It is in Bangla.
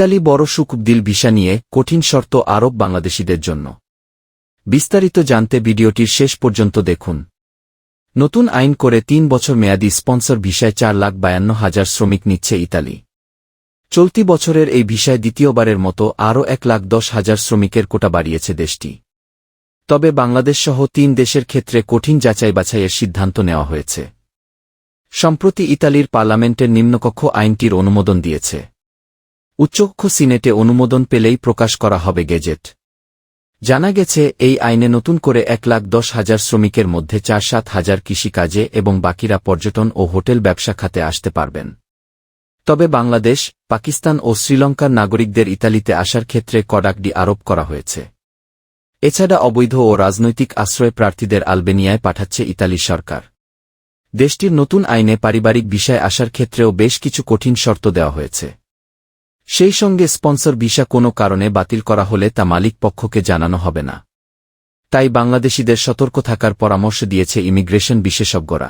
ইতালি বড় সুকুবদিল ভিসা নিয়ে কঠিন শর্ত আরব বাংলাদেশিদের জন্য। বিস্তারিত জানতে ভিডিওটির শেষ পর্যন্ত দেখুন। নতুন আইন করে তিন বছর মেয়াদি স্পন্সর ভিসায় চার লাখ বায়ান্ন হাজার শ্রমিক নিচ্ছে ইতালি। চলতি বছরের এই ভিসায় দ্বিতীয়বারের মতো আরও এক লাখ দশ হাজার শ্রমিকের কোটা বাড়িয়েছে দেশটি। তবে বাংলাদেশসহ তিন দেশের ক্ষেত্রে কঠিন যাচাই বাছাইয়ের সিদ্ধান্ত নেওয়া হয়েছে। সম্প্রতি ইতালির পার্লামেন্টের নিম্নকক্ষ আইনটির অনুমোদন দিয়েছে। উচ্চকক্ষ সিনেটে অনুমোদন পেলেই প্রকাশ করা হবে গেজেট। জানা গেছে, এই আইনে নতুন করে এক লাখ দশ হাজার শ্রমিকের মধ্যে চার সাত হাজার কৃষিকাজে এবং বাকিরা পর্যটন ও হোটেল ব্যবসা খাতে আসতে পারবেন। তবে বাংলাদেশ, পাকিস্তান ও শ্রীলঙ্কার নাগরিকদের ইতালিতে আসার ক্ষেত্রে কডাকডি আরোপ করা হয়েছে। এছাড়া অবৈধ ও রাজনৈতিক আশ্রয় প্রার্থীদের আলবেনিয়ায় পাঠাচ্ছে ইতালি সরকার। দেশটির নতুন আইনে পারিবারিক বিষয় আসার ক্ষেত্রেও বেশ কিছু কঠিন শর্ত দেওয়া হয়েছে। সেই সঙ্গে স্পন্সর ভিসা কোনো কারণে বাতিল করা হলে তা মালিক পক্ষকে জানানো হবে না। তাই বাংলাদেশিদের সতর্ক থাকার পরামর্শ দিয়েছে ইমিগ্রেশন বিশেষজ্ঞরা।